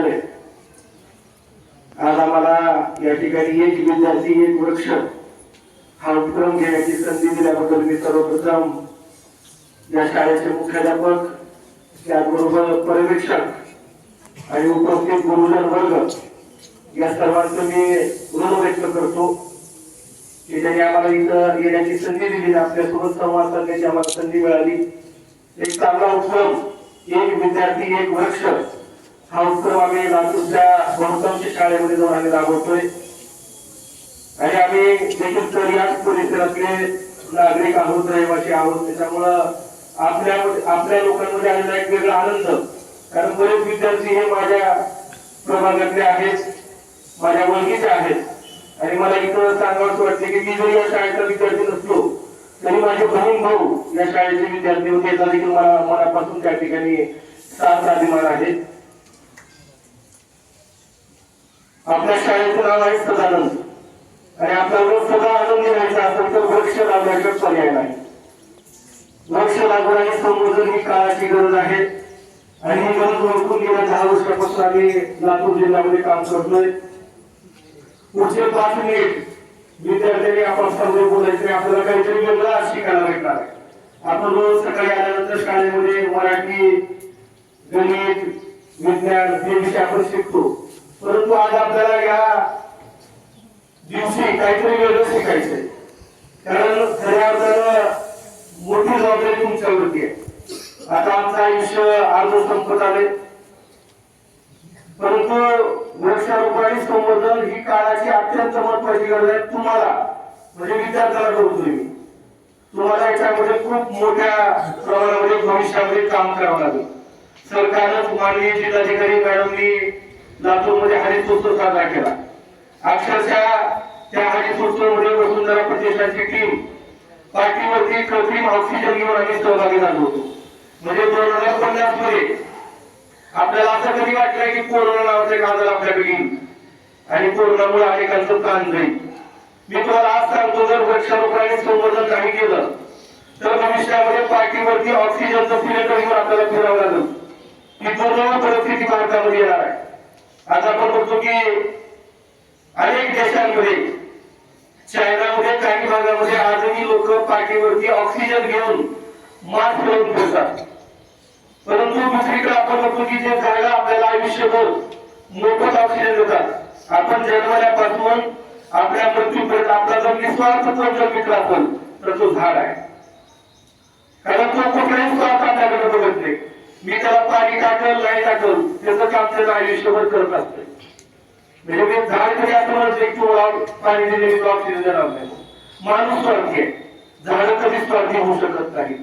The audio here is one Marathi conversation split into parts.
मिळाले. आज आम्हाला या ठिकाणी एक विद्यार्थी एक वृक्ष हा उपक्रम घेण्याची संधी दिल्याबद्दल मी सर्वप्रथम या शाळेचे मुख्याध्यापक त्याचबरोबर पर्यवेक्षक आणि उपस्थित गुरुजन वर्ग या सर्वांचं मी ऋण व्यक्त करतो की त्यांनी आम्हाला इथं येण्याची संधी दिली आपल्यासोबत संवाद करण्याची आम्हाला संधी मिळाली. एक चांगला उपक्रम एक विद्यार्थी एक वृक्ष हा उत्सव आम्ही लातूरच्या बहुतांश शाळेमध्ये जाऊन आम्ही राबवतोय. आणि आम्ही देखील तर याच परिसरातले नागरिक आहोत रहिवासी आहोत. त्याच्यामुळं आपल्या आपल्या लोकांमध्ये आलेला एक वेगळा आनंद. कारण बरेच विद्यार्थी हे माझ्या प्रभागातले आहेत माझ्या ओळखीचे आहेत. आणि मला इथं सांगावंच वाटते की मी जरी या शाळेचा विद्यार्थी नसलो तरी माझे बहीण भाऊ या शाळेचे विद्यार्थी होते. याचा देखील मला मनापासून त्या ठिकाणी साथ अभिमान आहे. आपल्या शाळेचं नाव आहे सदानंद आणि आपला रोज सदा आनंदी राहायचा असेल तर वृक्ष लावण्याशिवाय पर्याय नाही. वृक्ष लागवड आणि संवर्धन ही काळाची गरज आहे. आणि ही गरज ओळखून गेल्या दहा वर्षापासून आम्ही लातूर जिल्ह्यामध्ये काम करतोय. पुढचे पाच मिनिट विद्यार्थ्यांनी आपण सर्व बोलायचे आपल्याला काहीतरी वेगळं शिकायला भेटणार आहे. आपण रोज सकाळी आल्यानंतर शाळेमध्ये मराठी गणित विज्ञान हे विषय आपण शिकतो. परंतु आज आपल्याला या दिवशी काहीतरी वेगळं शिकायचंय. कारण खऱ्या अर्थानं मोठी जबाबदारी तुमच्यावरती आहे. आता आमचं आयुष्य अर्ध संपत आले परंतु वृक्षारोपण संवर्धन ही काळाची अत्यंत महत्वाची गरज आहे तुम्हाला. म्हणजे विद्यार्थ्याला करतोय मी तुम्हाला याच्यामध्ये खूप मोठ्या प्रमाणामध्ये भविष्यामध्ये काम करावं लागेल. सरकारनं तुम्हाला जिल्हाधिकारी मॅडमनी लातूरमध्ये हरितोत्सव साजरा केला. अक्षरशः त्या हरितोत्सवामध्ये वसुंधरा प्रतिष्ठानची टीम पाठीवरती कृत्रिम ऑक्सिजन घेऊन आम्ही सहभागी झालो होतो. म्हणजे दोन हजार पन्नासमध्ये आपल्याला असं कधी वाटलं की कोरोना नावाचं एक आजार आपल्याकडे येईल? आणि कोरोनामुळे अनेकांचं प्राण जाईल. मी तुम्हाला आज सांगतो जर वृक्षारोपणाने संवर्धन नाही केलं तर भविष्यामध्ये पाठीवरती ऑक्सिजनचं सिलेंडर घेऊन आपल्याला फिरावं लागलं. ही दुर्दैव परिस्थिती भारतामध्ये येणार आहे. आज आपण बघतो की अनेक देशांमध्ये चायनामध्ये काही भागामध्ये आजही लोक पाठीवरती ऑक्सिजन घेऊन मास्क लावून फिरतात परंतु दुसरीकडे आपण बघतो की जे झाडं आपल्याला आयुष्यभर मोफत ऑक्सिजन देतात. आपण जन्मल्यापासून आपल्या मृत्यूपर्यंत आपला जर निस्वार्थ कोण जर मित्र असेल तर तो झाड आहे. कारण तो कुठल्याही स्वार्थ आपल्याकडे बघत नाही. मी त्याला पाणी टाकल नाही टाकल. त्याचं काम त्याचं आयुष्यभर करत असतं म्हणजे मी झाड तरी असं म्हणत की पाणी दिले मी ऑक्सिजन देणार नाही. माणूस स्वार्थी आहे झाड कधी स्वार्थी होऊ शकत नाही.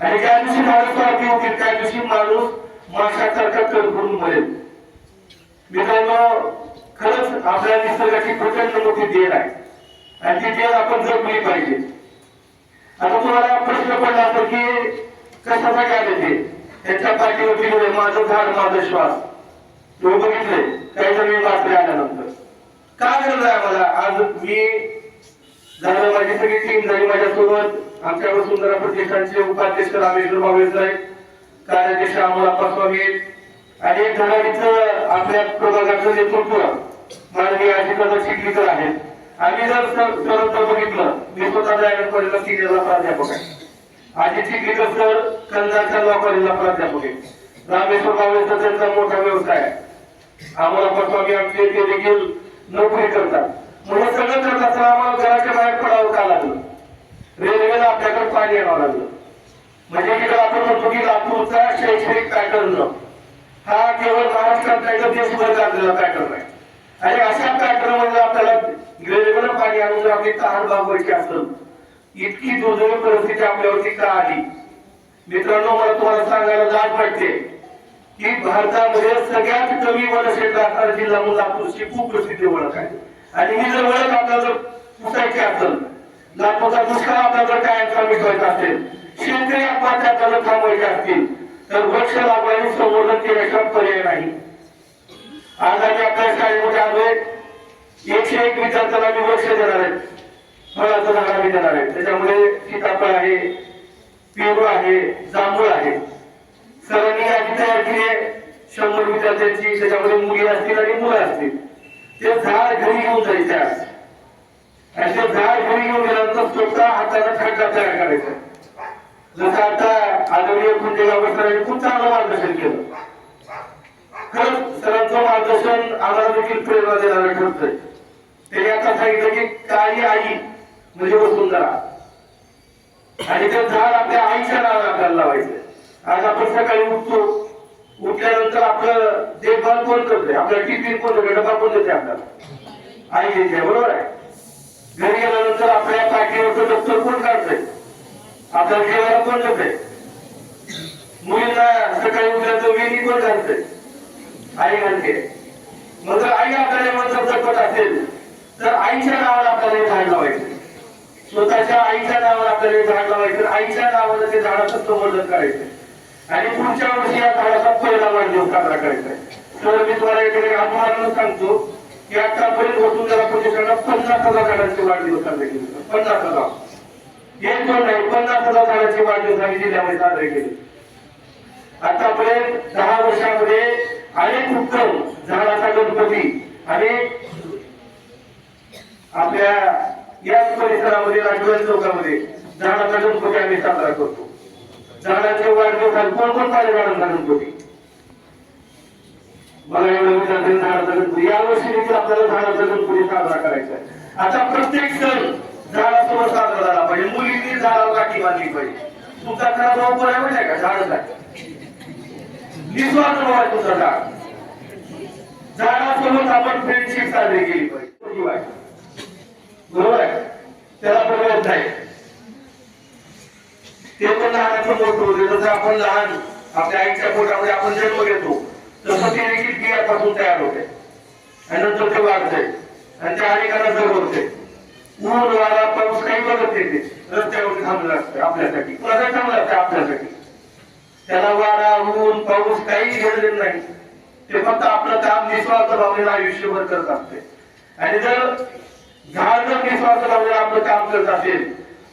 आणि ज्या दिवशी झाड स्वार्थी होतील त्या दिवशी माणूस माशासारखा करपून मरेल. मित्रांनो खरंच आपल्या निसर्गाची प्रचंड मोठी देण आहे. आणि ती देण आपण जपली पाहिजे. आता तुम्हाला प्रश्न पडला तर की कसा आले ते त्याच्या पाठीवरती लिहिलंय, माझं झाड माझा श्वास. तुम्ही बघितले काही जण मी बातमी आल्यानंतर. का गरज आहे मला आज मी झालं माझी सगळी टीम झाली माझ्यासोबत. आमच्यावर वसुंधरा प्रतिष्ठानचे उपाध्यक्ष रामेश्वर बाबेज आहेत कार्याध्यक्ष अमोल स्वामी आणि एक धडाडीचं आपल्या प्रभागाचं नेतृत्व माननीय अजितदादा चिखलीकर आहेत आम्ही जर सर बघितलं मी स्वतः जायला कॉलेजला सिनियरला प्राध्यापक आहे. अजित चिखलीकर सर कंदाच्या लॉ कॉलेजला प्राध्यापक आहे रामेश्वर बाबेचा त्यांचा मोठा व्यवसाय आहे. आम्हाला स्वामी आमचे ते देखील नोकरी करतात. म्हणजे सगळं करत असताना आम्हाला घराच्या बाहेर पडावं का लागलं? रेल्वेला आपल्याकडे पाणी यावं लागलं. म्हणजे तिकडे आपण म्हणतो की लातूरचा शैक्षणिक पॅटर्न हा केवळ महाराष्ट्रात नाही तर देशभर गाजलेला पॅटर्न आहे. आणि अशा पॅटर्नमध्ये आपल्याला रेल्वेला पाणी आणून आपली तहान भागवायची असेल इतकी दुर्दैवी परिस्थिती आपल्यावरती का आली? मित्रांनो मला तुम्हाला सांगायला जाण वाटते की भारतामध्ये सगळ्यात कमी वनक्षेत्र असणारा जिल्हा म्हणून लातूरची खूप प्रसिद्ध ओळख आहे. आणि ही जर ओळख आपल्याला जर पुसायची असेल लातूरचा दुष्काळ आपल्याला जर कायमचा मिटवायचा असेल शेतकरी आत्महत्या आपल्याला थांबवायचे असतील तर वृक्ष लागवडी संवर्धन केल्याशिवाय पर्याय नाही. आज आम्ही आपल्या शाळेमध्ये आलोय. एकशे एक विद्यार्थ्यांना मी वृक्ष देणार आहे. फळाचं झाड मी जाणार आहे. त्याच्यामध्ये सीताफळ आहे पेरू आहे जांभूळ आहे. सरांनी यादी तयार केली आहे शंभर विद्यार्थ्यांची त्याच्यामध्ये मुली असतील आणि मुलं असतील. ते झाड घरी घेऊन जायचे आज. आणि ते झाड घरी घेऊन गेल्यानंतर स्वतः हाताला खड्डा तयार करायचा. जसं आता आदरणीय कुंजेगावकर सरांनी खूप चांगलं मार्गदर्शन केलं. खरंच सरांचं मार्गदर्शन आम्हाला देखील प्रेरणा देणारं ठरतंय. त्यांनी आता सांगितलं की काळी आई म्हणजे वसुंधरा आणि ते झाड आपल्या आईच्या नावाने आपल्याला लावायचं. आज आपण सकाळी उठतो उठल्यानंतर आपलं देखभाल कोण करते आपला टिफिन कोण देते डबा कोण देते आपल्याला? आई देते बरोबर आहे. घरी गेल्यानंतर आपल्या पाठीवरचं दप्तर कोण काढतंय? आपल्या जेवायला कोण देते मुलींना सकाळी उठल्याचं वेणी कोण घालते आई घालते. मग जर आई आपल्याला म्हणतात जपत असेल तर आईच्या नावाला आपल्याला झाड लावायचं. स्वतःच्या आईच्या नावाला आपल्याला झाड लावायचं आईच्या नावानं ते झाडाचं संवर्धन करायचं आणि पुढच्या वर्षी या झाडाचा पहिला वाढदिवस साजरा करायचा तर मी तुम्हाला एखाद्या आत्मानं सांगतो की आतापर्यंत वसुंधरा प्रतिष्ठाना पन्नास हजार झाडांचे वाढदिवस साजरे केले पन्नास हजार. एक दोन नाही पन्नास हजार झाडांचे वाढदिवस आम्ही जिल्ह्यामध्ये साजरे केले. आतापर्यंत दहा वर्षामध्ये अनेक उत्तम झाडाचा गणपती आणि आपल्या याच परिसरामध्ये राजवाडी चौकामध्ये झाडाचा गणपती आम्ही साजरा करतो. झाडाच्या वाढदिवसात कोण कोण पाहिजे झाडांचा गणपती? मला एवढं विचारते झाडाचा गणपती. यावर्षी देखील आपल्याला झाडाचा गणपती साजरा करायचा आहे. आता प्रत्येक सण झाडासोबत साजरा झाला पाहिजे. मुलींनी झाडाला काठी बांधली पाहिजे. तुमचा खरा भाऊ कोण आहे माहिती का? झाडच. आहे निस्वार्थ भाव आहे तुमचा झाड. झाडासोबत आपण फ्रेंडशिप साजरी केली पाहिजे. बरोबर आहे? त्याला बरोबर नाही. ते पण लहानाचं मोठं होते. जसं आपण लहान आपल्या आईच्या पोटामध्ये आपण जन्म घेतो तसं ते देखील बियापासून तयार होते. आणि नंतर ते वाढते. आणि त्या अनेकांना जगवते ऊन वारा पाऊस काही बघत येते रस्त्यावर थांबलं असतं आपल्यासाठी. कोणाला चांगलं असतं आपल्यासाठी. त्याला वारा ऊन पाऊस काही घेतलेलं नाही. ते फक्त आपलं काम निस्वार्थ भावनेला आयुष्यभर करत असते. आणि जर झाड जर आपलं काम करत असेल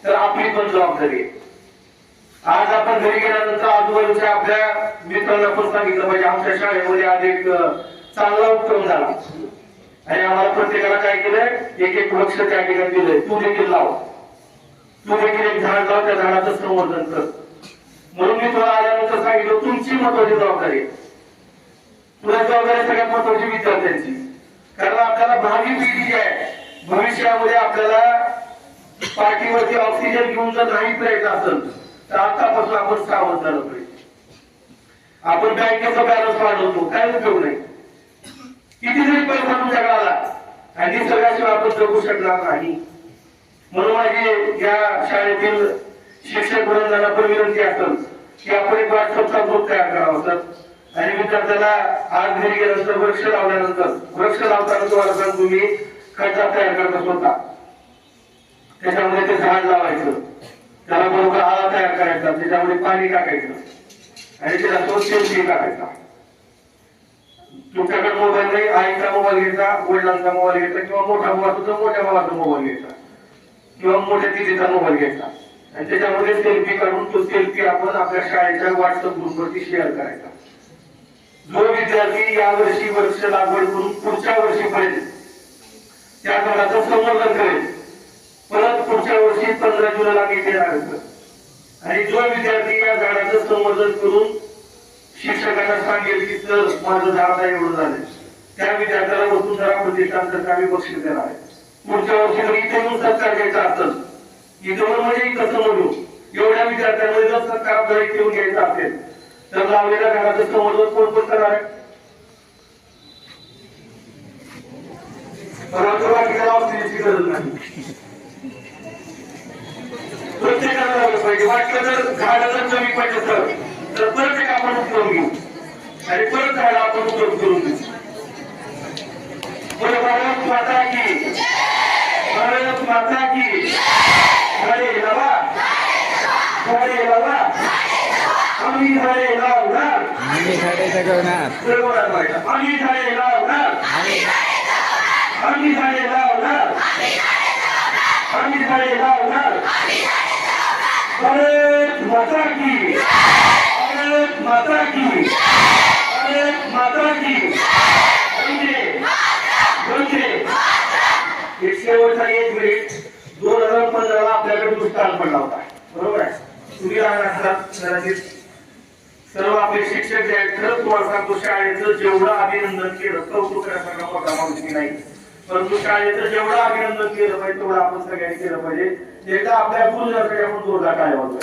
तर आपली पण जबाबदारी आहे. आज आपण घरी गेल्यानंतर आजूबाजूच्या आपल्या मित्रांना पण सांगितलं पाहिजे आमच्या शाळेमध्ये आज एक चांगला उपक्रम झाला. आणि आम्हाला प्रत्येकाला काय केलंय? एक एक वृक्ष त्या ठिकाणी दिलंय. तू देखील लाव. तू देखील एक झाड लाव त्या झाडाचं संवर्धन कर. म्हणून मी तुला आल्यानंतर सांगितलं तुमची महत्वाची जबाबदारी आहे. तुला जबाबदारी सगळ्यात महत्वाची विद्यार्थ्यांची. कारण आपल्याला भावी पिढी जी आहे भविष्यामध्ये आपल्याला पाठीवरती ऑक्सिजन घेऊन जर नाही प्यायचं असेल तर आतापासून आपण सावध झालं पाहिजे. आपण बँकेचा बॅलन्स वाढवतो काय उपयोग नाही किती जरी पैसा तुमच्याकडे आला आणि निसर्गाशिवाय आपण जगू शकणार नाही. म्हणून माझी या शाळेतील शिक्षक वृंदांना पण विनंती असेल की आपण एक व्हॉट्सअपचा ग्रुप तयार करावा सर. आणि विद्यार्थ्याला आज घरी गेल्यानंतर वृक्ष लावल्यानंतर वृक्ष लावताना तुम्हाला सांग तुम्ही कचरा तयार करत स्वतः. त्याच्यामध्ये ते झाड लावायचं. त्याला बरोबर आळा तयार करायचा. त्याच्यामध्ये पाणी टाकायचं. आणि त्याला तो सेल्फी टाकायचा. तुमच्याकडे मोबाईल नाही आईचा मोबाईल घ्यायचा वडिलांचा मोबाईल घ्यायचा किंवा मोठा मोबाईल असेल तर मोठ्या भावाचा मोबाईल घ्यायचा. किंवा मोठ्या दिदीचा मोबाईल घ्यायचा. आणि त्याच्यामध्ये सेल्फी काढून तो सेल्फी आपण आपल्या शाळेच्या व्हॉट्सअप ग्रुपवरती शेअर करायचा. जो विद्यार्थी या वर्षी वर्ष लागवड करून पुढच्या वर्षीपर्यंत त्या झाडाचं संवर्धन करेल. परत पुढच्या वर्षी पंधरा जुलैला मी देणार आणि जो विद्यार्थी या झाडाचं संवर्धन करून शिक्षकांना सांगेल की तर माझं झाड आता एवढं झालं त्या विद्यार्थ्याला वसुंधरा प्रतिष्ठानतर्फे आम्ही बक्षीस देणार आहे. पुढच्या वर्षी जर इथे येऊन सत्कार घ्यायचा असेल. इथं म्हणजे कसं म्हणू. एवढ्या विद्यार्थ्यांमध्ये जर सत्कार जर घ्यायचा असेल तर लावलेल्या झाडाचं संवर्धन कोण पण करणार आहे? बाकीच्या ऑक्सिजनची गरज नाही. प्रत्येकाला पाहिजे. वाटलं तर झाडं जर कमी पडलं तर तर परत एक आपण उपक्रम घेऊ. आणि परत झाडं आपण उपयोग करून घेऊ बोलो भारत माता की. भारत माता की. झाडे लावा झाडे लावा आम्ही झाडे लावणार. आम्ही जगवणार. लावणार. आम्ही झाडे लावणार आम्ही झाडे लावणार भारत माता की. भारत माता की. भारत माता की. वंदे वंदे एक शेवटचा एक मिनिट दोन हजार पंधराला आपल्याकडे दुष्काळ पडला होता बरोबर आहे? तुम्ही लहान असतात कदाचित सर्व आपले शिक्षक जे आहेत खरंच तुम्हाला सांगतो शाळेचं जेवढं अभिनंदन केलं कौतुक करण्यासारखा मोठा माणूस नाही परंतु शाळेचं जेवढं अभिनंदन केलं पाहिजे तेवढं आपण सगळ्यांनी केलं पाहिजे. एकदा आपल्या पूर्वजांकडे आपण जोरदार काय होतो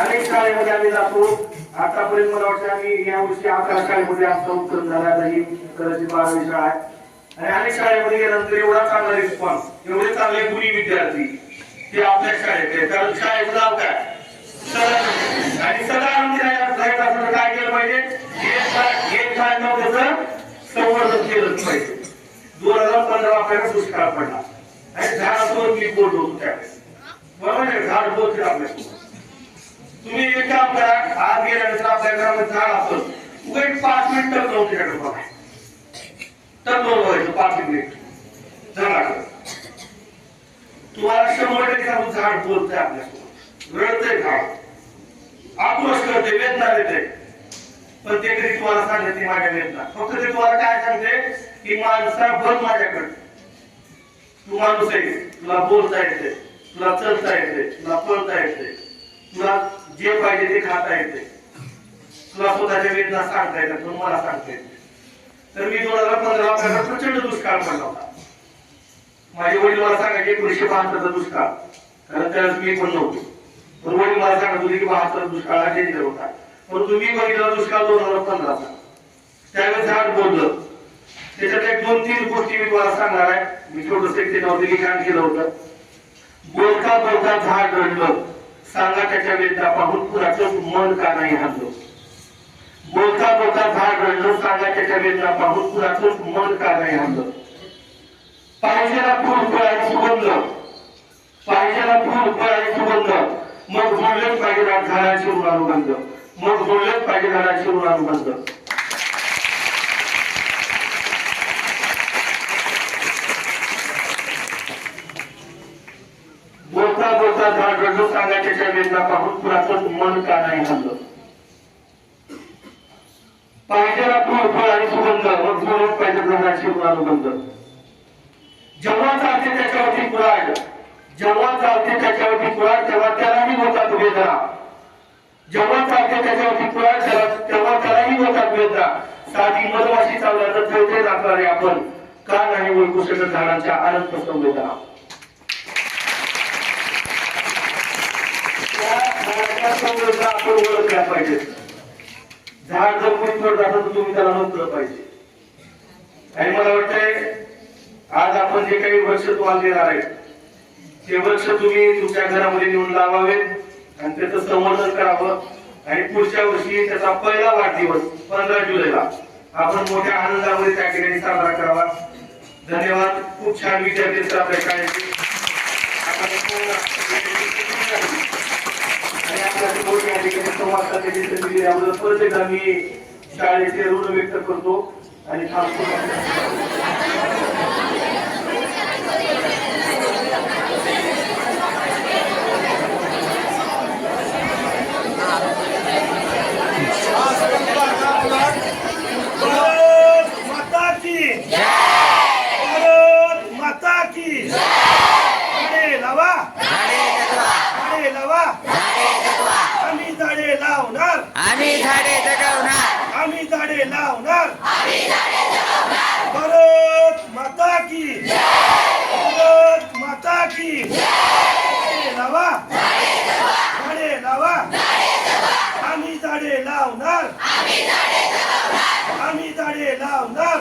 अनेक शाळेमध्ये आम्ही जातो. आतापर्यंत मला वाटतं आम्ही या वर्षी अकरा शाळेमध्ये आमचा उत्तर झाला नाही. ही कदाचित बारावी शाळा आहे. आणि अनेक शाळेमध्ये गेल्यानंतर एवढा चांगला रिस्पॉन्स एवढे चांगले गुणी विद्यार्थी ते आपल्या शाळेत आहे कारण शाळेचं नाव काय? आणि सदा आनंदी राहायला राहायचं काय केलं पाहिजे? एक शाळा- एक त्याचं संवर्धन केलंच पाहिजे. दोन हजार पंधरा आपल्याला दुष्काळ पडला. आणि झाड दोन मी बोलतो होतो त्यावेळेस. बरोबर आहे झाड बोलते आपल्यासोबत तुम्ही एक काम करा आज गेल्यानंतर आपल्या घरामध्ये झाड असत उगा पाच मिनिट तर जाऊन तिकडे बघा तर दोन व्हायचं पाच मिनिट. झाडाकडे तुम्हाला शंभर टक्के सांगून झाड बोलतंय आपल्यासोबत रडतंय झाड. आक्रोश करते वेदना देते. पण ते कधी तुम्हाला सांगते ती माझ्या वेदना. फक्त ते तुम्हाला काय सांगते? की माणसा बघ माझ्याकडे. तू माणूस आहे तुला बोलता येते. तुला चलता येते. तुला पळता येते. तुला जे पाहिजे ते खाता येते. तुला स्वतःच्या वेदना सांगता येतात पण मला सांगता येते. तर मी दोन हजार पंधरा आपल्याला प्रचंड दुष्काळ पडला होता. माझे वडील मला सांगायचे एकोणीशे बहात्तरचा दुष्काळ. कारण त्यावेळेस मी पण नव्हतो. पण वडील मला सांगत होते की बहात्तर दुष्काळ हा डेंजर होता. पण तुम्ही बघितला दुष्काळ दोन हजार पंधराचा. त्यावेळेस झाड बोललं त्याच्यात एक दोन तीन गोष्टी मी तुम्हाला सांगणार आहे. मी थोडस एक त्याच्यावरती लिखाण केलं होतं. बोलता बोलता झाड रडलं. सांगा त्याच्या वेदना पाहून कुणाचं मन का नाही हल्लं बोलता बोलता झाड रडलं. सांगा त्याच्या वेदना पाहून कुणाचं मन का नाही हल्लं पाहिजेला फुल फळाची सुगंध पाहिजेला फुल फळाची सुगंध मग बोललंच पाहिजे ना झाडाची ऋणानुबंध मग बोललंच पाहिजे झाडाची ऋणानुबंध बोलता बोलता झाड रडलं सांगायच्या वेदना पाहून पुरातन मन का नाही हल्लं पाहिजेला फुल फळ आणि सुगंध मग बोलत पाहिजे झाडाची ऋणानुबंध जेव्हा चालते त्याच्यावरती कुराड जेव्हा चालते त्याच्यावरती कुराड तेव्हा त्याला जेव्हा चालते त्याच्यावरती कुराड त्याला तेव्हा त्यालाही होतात वेदना साधी मधमाशी चालल्या तर थैथे लागणारे आपण. का नाही ओळखू शकत झाडांच्या अनंत संवेदना? संवेदना आपण ओळखल्या पाहिजेत. झाड जर कोणी तर तुम्ही त्याला नोकलं पाहिजे. आणि मला वाटतंय आज आपण जे काही वृक्ष तुम्हाला देणार आहे ते वृक्ष तुम्ही तुमच्या घरामध्ये नेऊन लावावेत. आणि त्याचं संवर्धन करावं. आणि पुढच्या वर्षी त्याचा पहिला वाढदिवस पंधरा जुलैला. आपण मोठ्या आनंदामध्ये त्या ठिकाणी साजरा करावा. धन्यवाद. खूप छान विचार केले आपल्या शाळेचे. आपण आणि संवाद साधण्याची परत एकदा मी शाळेचे ऋण व्यक्त करतो. आणि थांबतो झाडे लावणार भारत माता की. भरत माता की. झाडे लावा. झाडे लावा. आम्ही झाडे लावणार. आम्ही झाडे लावणार.